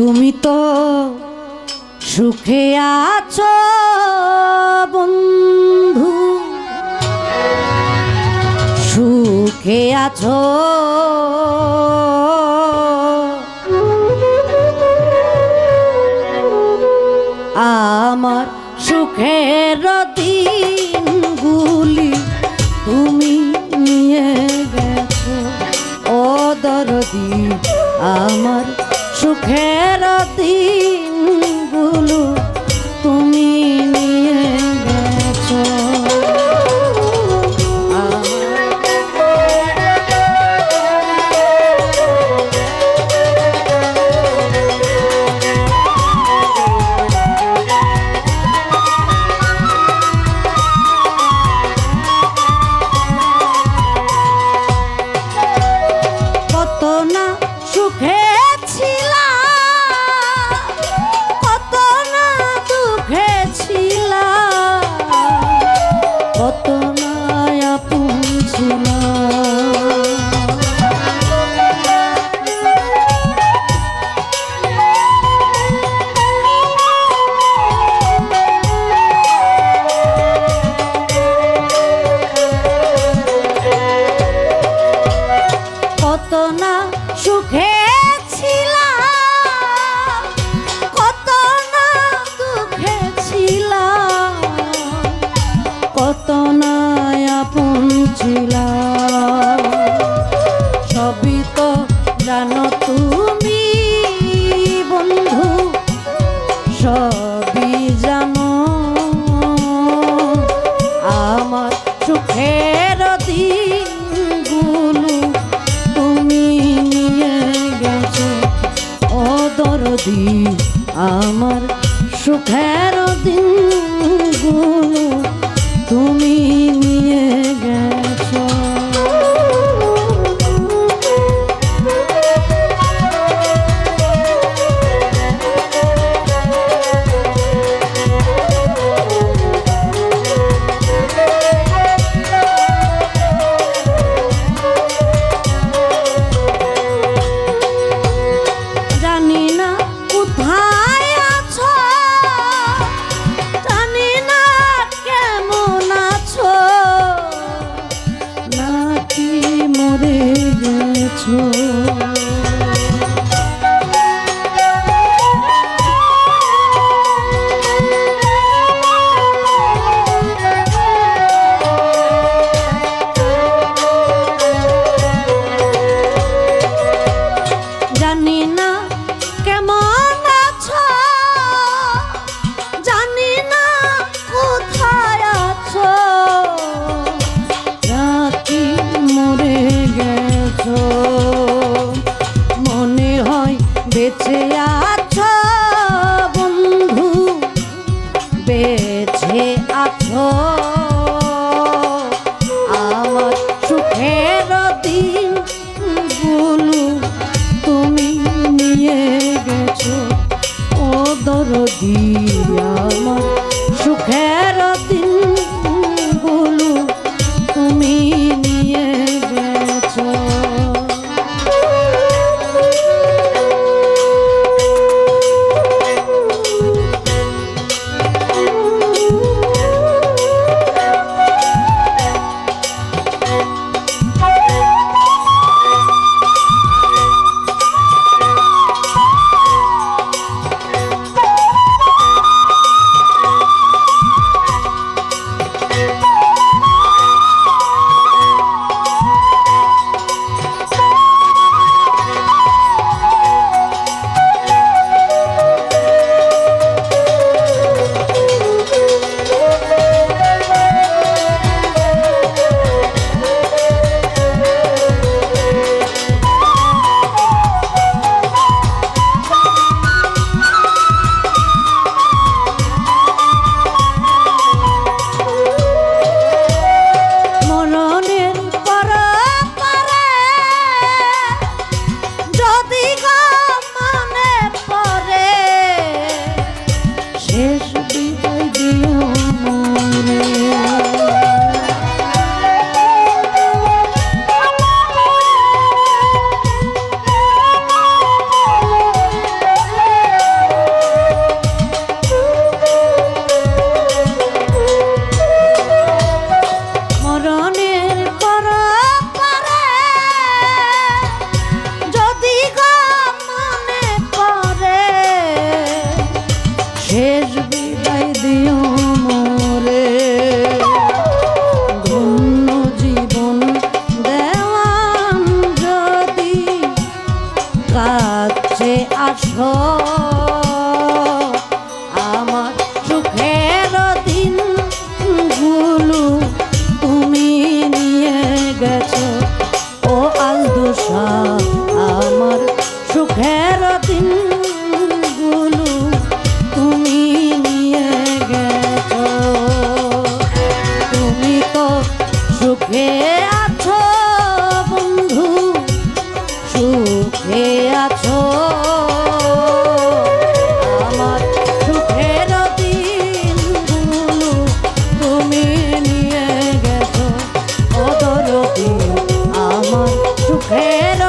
তুমি তো সুখে আছো, বন্ধু। সুখে আছো। আমার সুখের দিনগুলি তুমি নিয়ে গেছো। ও দরদি আমার সুখের দিনগুলো তুমি নিয়ে গেছো। কত না সুখে দরদি আমার সুখের দিন তুমি নিয়ে গেছো আছো। আমার সুখের তুমি নিয়ে গেছো। অদরতি আমার সুখের